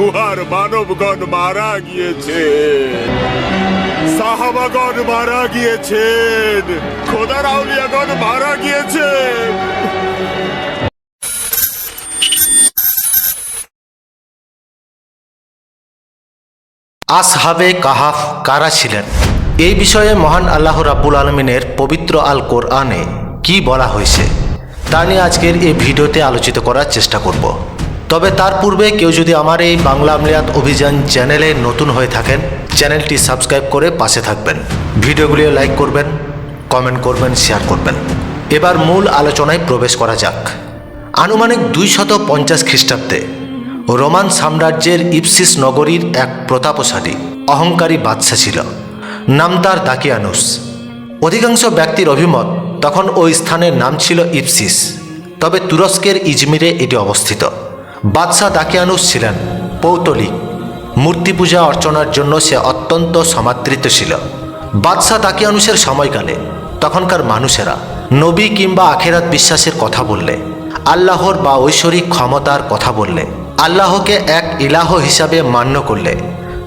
গুহার মানবগণ মারা গিয়েছে। সাহাবাগণ মারা গিয়েছেন। খোদার আউলিয়াগণ মারা গিয়েছেন আসহাবে কাহাফ কারা ছিলেন? এই বিষয়ে মহান আল্লাহ রাব্বুল আলমিনের পবিত্র আল কোরআনে কি বলা হয়েছে, তা নিয়ে আজকের এই ভিডিওতে আলোচিত করার চেষ্টা করব। তবে তার পূর্বে কেউ যদি আমার এই বাংলা আমলিয়াত অভিযান চ্যানেলে নতুন হয়ে থাকেন, চ্যানেলটি সাবস্ক্রাইব করে পাশে থাকবেন। ভিডিওগুলি লাইক করবেন, কমেন্ট করবেন, শেয়ার করবেন। এবার মূল আলোচনায় প্রবেশ করা যাক। আনুমানিক দুইশত পঞ্চাশ খ্রিস্টাব্দে রোমান সাম্রাজ্যের ইপসিস নগরীর এক প্রতাপশালী, অহংকারী বাদশা ছিল, নাম তার দাকিয়ানুস। অধিকাংশ ব্যক্তির অভিমত তখন ওই স্থানের নাম ছিল ইপসিস, তবে তুরস্কের ইজমিরে এটি অবস্থিত। বাদশাহ দাকিয়ানুস ছিলেন পৌতলিক। মূর্তি পূজা অর্চনার জন্য সে অত্যন্ত সমাদৃত ছিল। বাদশাহ দাকিয়ানুসের সময়কালে তখনকার মানুষেরা নবী কিংবা আখেরাত বিশ্বাসের কথা বললে, আল্লাহর বা ঐশ্বরিক ক্ষমতার কথা বললে, আল্লাহকে এক ইলাহ হিসাবে মান্য করলে,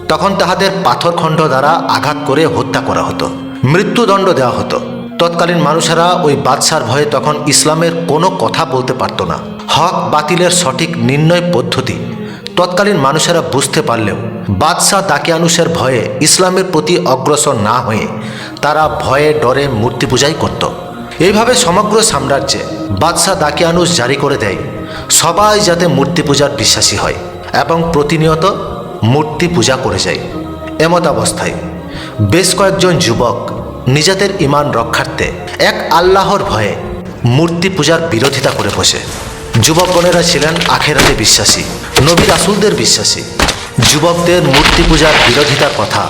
তখন তাহাদের পাথরখণ্ড দ্বারা আঘাত করে হত্যা করা হতো, মৃত্যুদণ্ড দেওয়া হতো। তৎকালীন মানুষেরা ওই বাদশার ভয়ে তখন ইসলামের কোনো কথা বলতে পারত না। হক বাতিলের সঠিক নির্ণয় পদ্ধতি। তৎকালীন মানুষেরা বুঝতে পারলেও বাদশাহ দাকিয়ানুসের ভয়ে ইসলামের প্রতি অগ্রসর না হয়ে তারা ভয়ে ডরে মূর্তি পূজাই করত। এইভাবে সমগ্র সাম্রাজ্যে বাদশাহ দাকিয়ানুস জারি করে দেয়, সবাই যাতে মূর্তি পূজার বিশ্বাসী হয় এবং প্রতিনিয়ত মূর্তি পূজা করে যায়। এমত অবস্থায় বেশ কয়েকজন যুবক নিজেদের ইমান রক্ষার্থে এক আল্লাহর ভয়ে মূর্তি পূজার বিরোধিতা করে বসে। যুবকগণেরা ছিলেন আখেরাতে বিশ্বাসী, নবী রাসুলদের বিশ্বাসী। যুবকদের মূর্তি পূজার বিরোধিতার কথা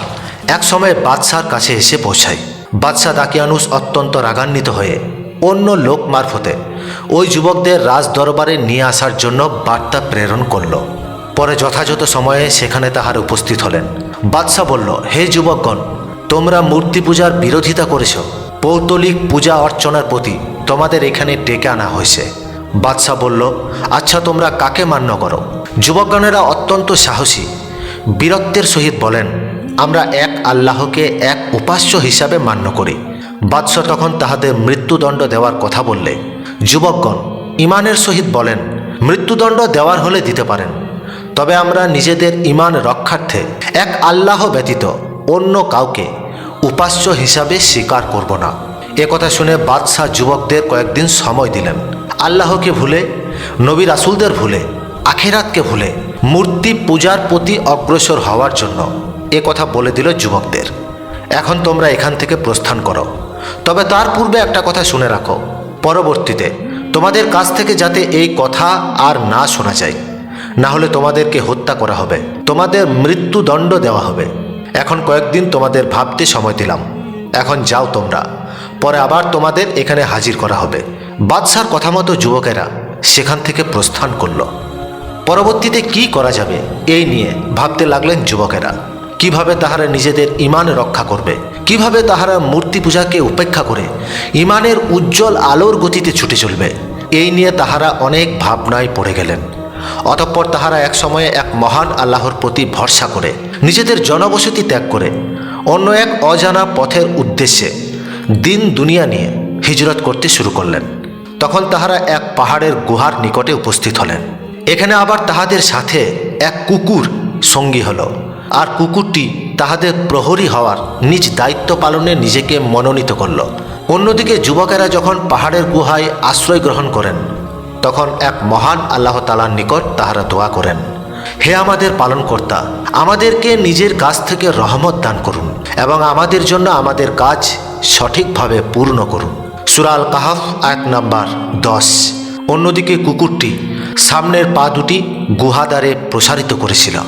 এক সময় বাদশার কাছে এসে পৌঁছায়। বাদশাহ দাকিয়ানুস অত্যন্ত রাগান্বিত হয়ে অন্য লোক মারফতে ওই যুবকদের রাজ দরবারে নিয়ে আসার জন্য বার্তা প্রেরণ করল। পরে যথাযথ সময়ে সেখানে তাহার উপস্থিত হলেন। বাদশাহ বলল, হে যুবকগণ, তোমরা মূর্তি পূজার বিরোধিতা করেছ। পৌতলিক পূজা অর্চনার প্রতি তোমাদের এখানে ডেকে আনা হয়েছে। বাদশাহ বলল আচ্ছা তোমরা কাকে মান্য করো? যুবকগণেরা অত্যন্ত সাহসী। বীরত্বের সহিত বলেন, আমরা এক আল্লাহকে এক উপাস্য হিসাবে মান্য করি। বাদশাহ তখন তাহাদের মৃত্যুদণ্ড দেওয়ার কথা বললে। যুবকগণ ইমানের সহিত বলেন, মৃত্যুদণ্ড দেওয়ার হলে দিতে পারেন। তবে আমরা নিজেদের ইমান রক্ষার্থে এক আল্লাহ ব্যতীত অন্য কাউকে উপাস্য হিসাবে স্বীকার করব না। এ কথা শুনে বাদশাহ যুবকদের কয়েকদিন সময় দিলেন। আল্লাহকে ভুলে, নবী রাসুলদের ভুলে, আখেরাতকে ভুলে, মূর্তি পূজার প্রতি অগ্রসর হওয়ার জন্য এ কথা বলে দিল যুবকদের। এখন তোমরা এখান থেকে প্রস্থান করো। তবে তার পূর্বে একটা কথা শুনে রাখো। পরবর্তীতে তোমাদের কাছ থেকে যাতে এই কথা আর না শোনা যায়, না হলে তোমাদেরকে হত্যা করা হবে, তোমাদের মৃত্যুদণ্ড দেওয়া হবে। এখন কয়েকদিন তোমাদের ভাবতে সময় দিলাম। এখন যাও তোমরা। পরে আবার তোমাদের এখানে হাজির করা হবে। বাদশার কথা মতো যুবকেরা সেখান থেকে প্রস্থান করল। পরবর্তীতে কি করা যাবে, এই নিয়ে ভাবতে লাগলেন যুবকেরা। কীভাবে তাহারা নিজেদের ইমান রক্ষা করবে, কীভাবে তাহারা মূর্তি পূজাকে উপেক্ষা করে ইমানের উজ্জ্বল আলোর গতিতে ছুটে চলবে, এই নিয়ে তাহারা অনেক ভাবনায় পড়ে গেলেন। অতঃপর তাহারা এক সময়ে এক মহান আল্লাহর প্রতি ভরসা করে, নিজেদের জনবসতি ত্যাগ করে, অন্য এক অজানা পথের উদ্দেশ্যে দিন দুনিয়া নিয়ে হিজরত করতে শুরু করলেন। তখন তাহারা এক পাহাড়ের গুহার নিকটে উপস্থিত হলেন। এখানে আবার তাহাদের সাথে এক কুকুর সঙ্গী হল, আর কুকুরটি তাহাদের প্রহরী হওয়ার নিজ দায়িত্ব পালনে নিজেকে মনোনীত করল। অন্যদিকে যুবকেরা যখন পাহাড়ের গুহায় আশ্রয় গ্রহণ করেন, তখন এক মহান আল্লাহ তালার নিকট তাহারা দোয়া করেন, হে আমাদের পালনকর্তা, আমাদেরকে নিজের কাছ থেকে রহমত দান করুন এবং আমাদের জন্য আমাদের কাজ সঠিকভাবে পূর্ণ করুন। সুরাল কাহাফ এক নাম্বার দশ। অন্যদিকে কুকুরটি সামনের পা দুটি গুহাদ্বারে প্রসারিত করেছিল।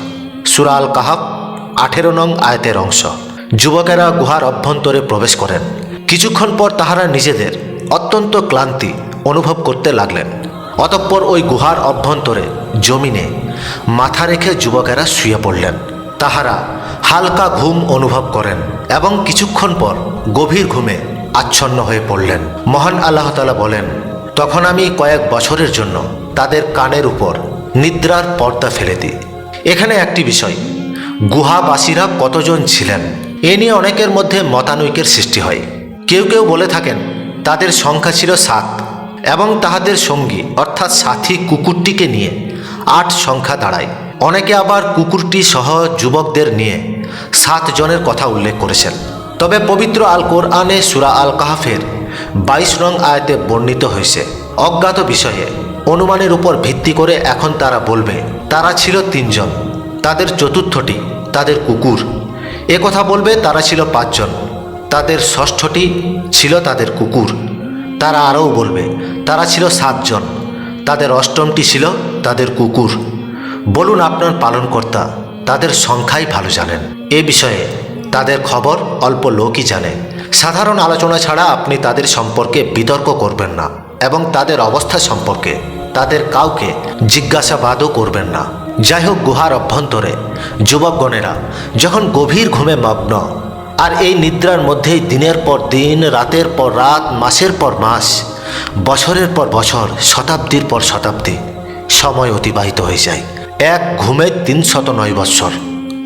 সুরাল কাহাব আঠেরো নং আয়তের অংশ। যুবকেরা গুহার অভ্যন্তরে প্রবেশ করেন। কিছুক্ষণ পর তাহারা নিজেদের অত্যন্ত ক্লান্তি অনুভব করতে লাগলেন। অতঃপর ওই গুহার অভ্যন্তরে জমিনে মাথা রেখে যুবকেরা শুয়ে পড়লেন। তাহারা হালকা ঘুম অনুভব করেন এবং কিছুক্ষণ পর গভীর ঘুমে আচ্ছন্ন হয়ে পড়লেন। মহান আল্লাহ তালা বলেন, তখন আমি কয়েক বছরের জন্য তাদের কানের উপর নিদ্রার পর্দা ফেলে দিই। এখানে একটি বিষয়, গুহাবাসীরা কতজন ছিলেন? এ নিয়ে অনেকের মধ্যে মতানৈক্যের সৃষ্টি হয়। কেউ কেউ বলে থাকেন, তাদের সংখ্যা ছিল সাত এবং তাহাদের সঙ্গী, অর্থাৎ সাথী কুকুরটিকে নিয়ে আট সংখ্যা দাঁড়ায়। অনেকে আবার কুকুরটি সহ যুবকদের নিয়ে সাত জনের কথা উল্লেখ করেছেন। তবে পবিত্র আল কোরআনে সুরা আল কাহাফের বাইশ রং আয়তে বর্ণিত হয়েছে। অজ্ঞাত বিষয়ে অনুমানের উপর ভিত্তি করে এখন তারা বলবে, তারা ছিল তিনজন, তাদের চতুর্থটি তাদের কুকুর। এ কথা বলবে, তারা ছিল পাঁচজন, তাদের ষষ্ঠটি ছিল তাদের কুকুর। তারা আরও বলবে, তারা ছিল সাতজন, তাদের অষ্টমটি ছিল তাদের কুকুর। বলুন আপনার পালনকর্তা, তাদের সংখ্যাই ভালো জানেন। এ বিষয়ে তাদের খবর অল্প লোকই জানে। সাধারণ আলোচনা ছাড়া আপনি তাদের সম্পর্কে বিতর্ক করবেন না এবং তাদের অবস্থা সম্পর্কে তাদের কাউকে জিজ্ঞাসাবাদও করবেন না। যাই হোক, গুহার অভ্যন্তরে যুবকগণেরা যখন গভীর ঘুমে মগ্ন, আর এই নিদ্রার মধ্যেই দিনের পর দিন, রাতের পর রাত, মাসের পর মাস, বছরের পর বছর, শতাব্দীর পর শতাব্দী সময় অতিবাহিত হয়ে যায়। এক ঘুমে তিনশত নয় বৎসর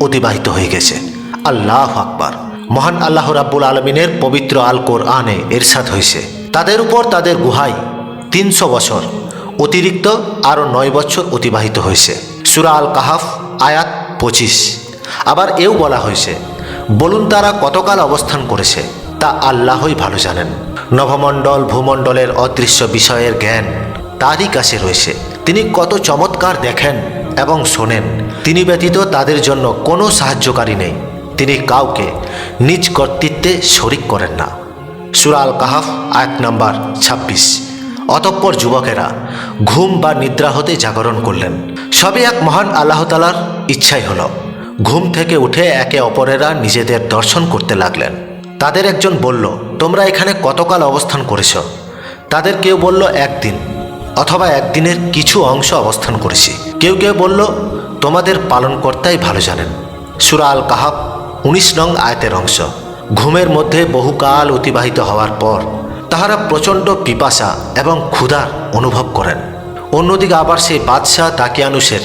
অতিবাহিত হয়ে গেছে। আল্লাহ আকবার। মহান আল্লাহ রাব্বুল আলমিনের পবিত্র আল কোরআনে এরশাদ হয়েছে তাদের উপর তাদের গুহায় তিনশো বছর অতিরিক্ত আরও নয় বছর অতিবাহিত হয়েছে সুরা আল কাহাফ আয়াত পঁচিশ। আবার এও বলা হয়েছে বলুন তারা কতকাল অবস্থান করেছে, তা আল্লাহই ভালো জানেন। নভমণ্ডল ভূমণ্ডলের অদৃশ্য বিষয়ের জ্ঞান তারই কাছে রয়েছে। তিনি কত চমৎকার দেখেন এবং শোনেন। তিনি ব্যতীত তাদের জন্য কোনো সাহায্যকারী নেই। তিনি কাউকে নিজ কর্তৃত্বে শরিক করেন না। সুরাল কাহাফ আয়াত নাম্বার ছাব্বিশ। অতঃপর যুবকেরা ঘুম বা নিদ্রা হতে জাগরণ করলেন। সবই এক মহান আল্লাহ তালার ইচ্ছাই হলো। ঘুম থেকে উঠে একে অপরেরা নিজেদের দর্শন করতে লাগলেন। তাদের একজন বলল, তোমরা এখানে কতকাল অবস্থান করেছ? তাদের কেউ বলল, একদিন অথবা একদিনের কিছু অংশ অবস্থান করেছি। কেউ কেউ বলল, তোমাদের পালনকর্তাই ভালো জানেন। সুরা আল কাহাব উনিশ নং আয়তের অংশ। ঘুমের মধ্যে বহুকাল অতিবাহিত হওয়ার পর তাহারা প্রচণ্ড পিপাসা এবং ক্ষুধার অনুভব করেন। অন্যদিকে আবার সেই বাদশাহ দাকিয়ানুসের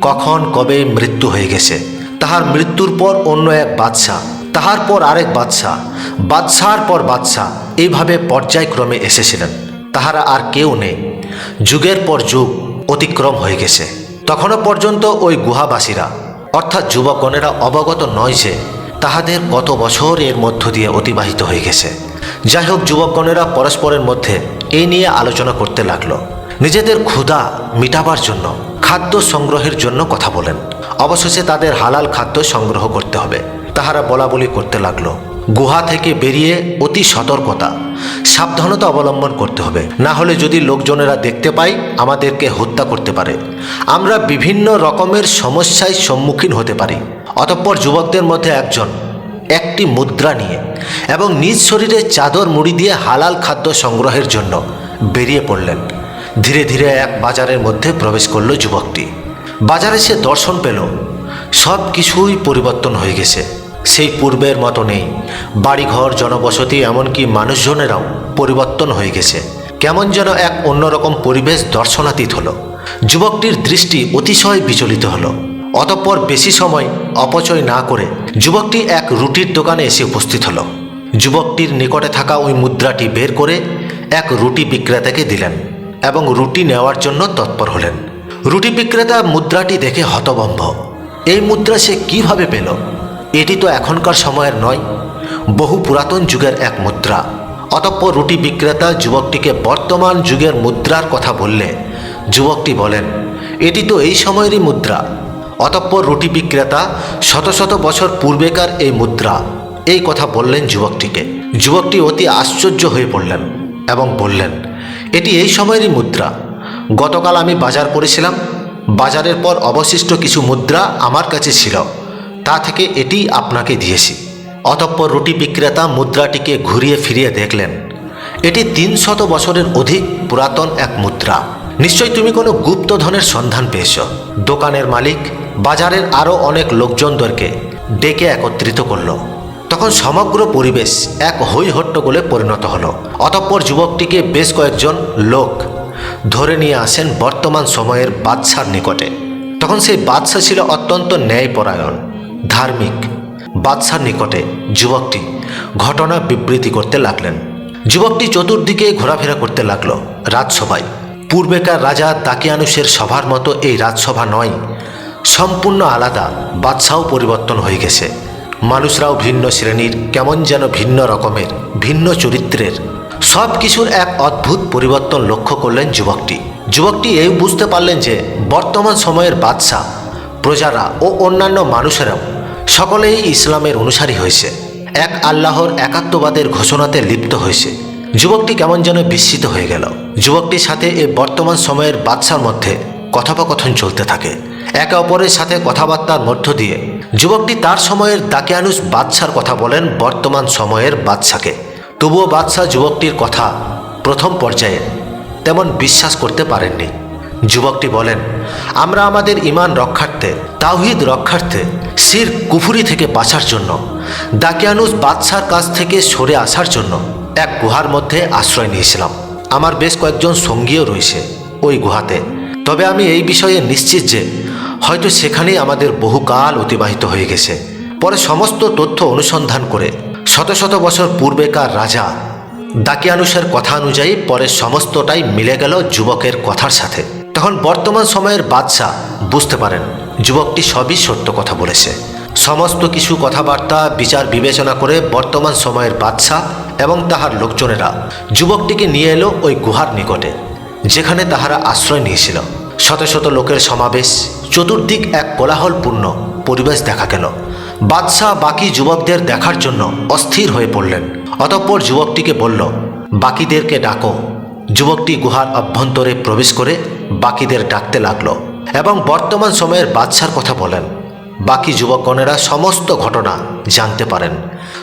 কখন কবে মৃত্যু হয়ে গেছে, তাহার মৃত্যুর পর অন্য এক বাদশাহ, তাহার পর আরেক বাদশাহ, বাদশার পর বাদশাহ এইভাবে পর্যায়ক্রমে এসেছিলেন। তাহারা আর কেউ নেই। যুগের পর যুগ অতিক্রম হয়ে গেছে। তখনও পর্যন্ত ওই গুহাবাসীরা, অর্থাৎ যুবকগণেরা অবগত নয় যে তাহাদের কত বছর এর মধ্য দিয়ে অতিবাহিত হয়ে গেছে। যাই হোক যুবকগণেরা পরস্পরের মধ্যে এই নিয়ে আলোচনা করতে লাগল। নিজেদের ক্ষুধা মিটাবার জন্য, খাদ্য সংগ্রহের জন্য কথা বলেন। অবশেষে তাদের হালাল খাদ্য সংগ্রহ করতে হবে। তাহারা বলা বলি করতে লাগল। গুহা থেকে বেরিয়ে অতি সতর্কতা, সাবধানতা অবলম্বন করতে হবে। না হলে যদি লোকজনেরা দেখতে পাই আমাদেরকে হত্যা করতে পারে। আমরা বিভিন্ন রকমের সমস্যায় সম্মুখীন হতে পারি। অতঃপর যুবকদের মধ্যে একজন, একটি মুদ্রা নিয়ে এবং নিজ শরীরে চাদর মুড়ি দিয়ে হালাল খাদ্য সংগ্রহের জন্য বেরিয়ে পড়লেন। ধীরে ধীরে এক বাজারের মধ্যে প্রবেশ করল যুবকটি। বাজারে সে দর্শন পেল। সব কিছুই পরিবর্তন হয়ে গেছে। সেই পূর্বের মতো নেই। বাড়িঘর, জনবসতি, এমনকি মানুষজনেরাও পরিবর্তন হয়ে গেছে। কেমন যেন এক অন্যরকম পরিবেশ দর্শনাতীত হলো। যুবকটির দৃষ্টি অতিশয় বিচলিত হলো। অতঃপর বেশি সময় অপচয় না করে যুবকটি এক রুটির দোকানে এসে উপস্থিত হলো। যুবকটির নিকটে থাকা ওই মুদ্রাটি বের করে এক রুটি বিক্রেতাকে দিলেন এবং রুটি নেওয়ার জন্য তৎপর হলেন। রুটি বিক্রেতা মুদ্রাটি দেখে হতবম্ব এই মুদ্রা সে কীভাবে পেল? এটি তো এখনকার সময়ের নয়, বহু পুরাতন যুগের এক মুদ্রা। অতঃপর রুটি বিক্রেতা যুবকটিকে বর্তমান যুগের মুদ্রার কথা বললে। যুবকটি বলেন, এটি তো এই সময়েরই মুদ্রা। অতঃপর রুটি বিক্রেতা শত শত বছর পূর্বেকার এই মুদ্রা, এই কথা বললেন যুবকটিকে। যুবকটি অতি আশ্চর্য হয়ে পড়লেন এবং বললেন, এটি এই সময়েরই মুদ্রা। গতকাল আমি বাজার করেছিলাম। বাজারের পর অবশিষ্ট কিছু মুদ্রা আমার কাছে ছিল। তা থেকে এটি আপনাকে দিয়েছি। অতঃপর রুটি বিক্রেতা মুদ্রাটিকে ঘুরিয়ে ফিরিয়ে দেখলেন, এটি তিন শত বছরের অধিক পুরাতন এক মুদ্রা। নিশ্চয় তুমি কোনো গুপ্তধনের সন্ধান পেয়েছ। দোকানের মালিক বাজারের আরও অনেক লোকজনদেরকে ডেকে একত্রিত করল। তখন সমগ্র পরিবেশ এক হৈ হট্টগোলে পরিণত হলো। অতঃপর যুবকটিকে বেশ কয়েকজন লোক ধরে নিয়ে আসেন বর্তমান সময়ের বাদশার নিকটে। তখন সেই বাদশাহ ছিল অত্যন্ত ন্যায়পরায়ণ, ধার্মিক। বাদশার নিকটে যুবকটি ঘটনা বিবৃতি করতে লাগলেন। যুবকটি চতুর্দিকে ঘোরাফেরা করতে লাগল রাজসভায়। পূর্বেকার রাজা দাকিয়ানুসের সভার মতো এই রাজসভা নয় সম্পূর্ণ আলাদা, বাদশাও পরিবর্তন হয়ে গেছে। মানুষরাও ভিন্ন শ্রেণির, কেমন যেন ভিন্ন রকমের, ভিন্ন চরিত্রের। সব কিছুর এক অদ্ভুত পরিবর্তন লক্ষ্য করলেন যুবকটি। যুবকটি এই বুঝতে পারলেন যে, বর্তমান সময়ের বাদশাহ, প্রজারা ও অন্যান্য মানুষেরাও সকলেই ইসলামের অনুসারী হয়েছে। এক আল্লাহর একাত্মবাদের ঘোষণাতে লিপ্ত হয়েছে। যুবকটি কেমন যেন বিস্মিত হয়ে গেল। যুবকটির সাথে এই বর্তমান সময়ের বাদশার মধ্যে কথোপকথন চলতে থাকে। একে অপরের সাথে কথাবার্তার মধ্য দিয়ে। যুবকটি তার সময়ের দাকিয়ানুস বাদশার কথা বলেন, বর্তমান সময়ের বাদশাকে। তবুও বাদশাহ যুবকটির কথা প্রথম পর্যায়ে তেমন বিশ্বাস করতে পারেননি। যুবকটি বলেন, আমরা আমাদের ইমান রক্ষার্থে, তাওহিদ রক্ষার্থে সির কুফুরি থেকে বাঁচার জন্য, দাকিয়ানুস বাদশার কাছ থেকে সরে আসার জন্য এক গুহার মধ্যে আশ্রয় নিয়েছিলাম। আমার বেশ কয়েকজন সঙ্গীও রয়েছে ওই গুহাতে। তবে আমি এই বিষয়ে নিশ্চিত যে হয়তো সেখানেই আমাদের বহুকাল অতিবাহিত হয়ে গেছে। পরে সমস্ত তথ্য অনুসন্ধান করে শত শত বছর পূর্বেকার রাজা দাকিয়ানুসের কথা অনুযায়ী পরে সমস্তটাই মিলে গেল যুবকের কথার সাথে। তখন বর্তমান সময়ের বাদশাহ বুঝতে পারেন, যুবকটি সবই সত্য কথা বলেছে। সমস্ত কিছু কথাবার্তা, বিচার, বিবেচনা করে বর্তমান সময়ের বাদশাহ এবং তাহার লোকজনেরা যুবকটিকে নিয়ে এলো ওই গুহার নিকটে, যেখানে তাহারা আশ্রয় নিয়েছিল। শত শত লোকের সমাবেশ, চতুর্দিক এক কোলাহলপূর্ণ পরিবেশ দেখা গেল। বাদশাহ বাকি যুবকদের দেখার জন্য অস্থির হয়ে পড়লেন। অতঃপর যুবকটিকে বলল, বাকিদেরকে ডাকো। যুবকটি গুহার অভ্যন্তরে প্রবেশ করে বাকিদের ডাকতে লাগল এবং বর্তমান সময়ের বাদশার কথা বলেন। বাকি যুবকগণেরা সমস্ত ঘটনা জানতে পারেন।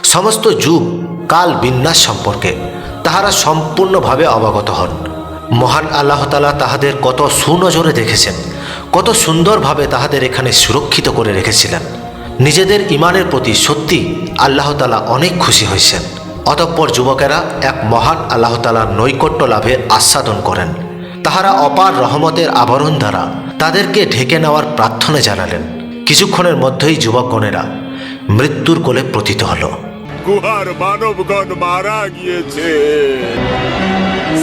সমস্ত যুগ কাল বিন্যাস সম্পর্কে। তাহারা সম্পূর্ণভাবে অবগত হন। মহান আল্লাহ তালা তাহাদের কত সুনজরে দেখেছেন, কত সুন্দরভাবে তাহাদের এখানে সুরক্ষিত করে রেখেছিলেন। নিজেদের ইমানের প্রতি সত্যি আল্লাহ তালা অনেক খুশি হয়েছেন। অতঃপর যুবকেরা এক মহান আল্লাহ তালার নৈকট্য লাভে আস্বাদন করেন। তাহারা অপার রহমতের আবরণ দ্বারা তাদেরকে ঢেকে নেওয়ার প্রার্থনা জানালেন। কিছুক্ষণের মধ্যেই যুবকগণেরা মৃত্যুর কোলে প্রতীত হল। গুহার মানবগণ মারা গিয়েছে।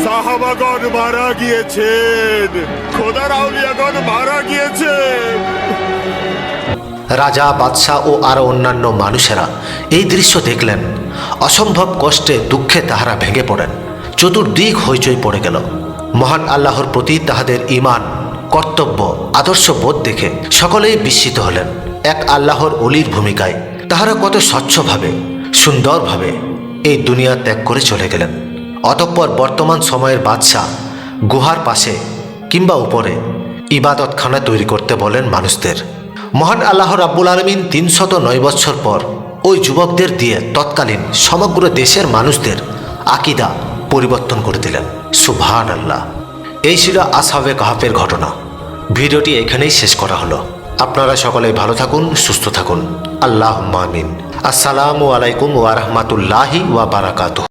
সাহাবাগণ মারা গিয়েছেন। খোদার আউলিয়াগণ মারা গিয়েছেন। রাজা, বাদশাহ ও আরও অন্যান্য মানুষেরা এই দৃশ্য দেখলেন। অসম্ভব কষ্টে, দুঃখে তাহারা ভেঙে পড়েন। চতুর্দিক হইচই পড়ে গেল। মহান আল্লাহর প্রতি তাহাদের ইমান কর্তব্য, আদর্শ বোধ দেখে সকলেই বিস্মিত হলেন। এক আল্লাহর অলির ভূমিকায় তাহারা কত স্বচ্ছভাবে, সুন্দরভাবে এই দুনিয়া ত্যাগ করে চলে গেলেন। অতঃপর বর্তমান সময়ের বাদশাহ গুহার পাশে কিংবা উপরে ইবাদতখানা তৈরি করতে বলেন মানুষদের। মহান আল্লাহ রাব্বুল আলমিন তিনশত নয় বৎসর পর ওই যুবকদের দিয়ে তৎকালীন সমগ্র দেশের মানুষদের আকিদা পরিবর্তন করে দিলেন। সুবহান আল্লাহ এই ছিল আসহাবে কাহাফের ঘটনা। ভিডিওটি এখানেই শেষ করা হলো। আপনারা সকলে ভালো থাকুন, সুস্থ থাকুন। আল্লাহ আমিন। আসসালামু আলাইকুম ওয়া রাহমাতুল্লাহি ওয়া বারাকাতুহু।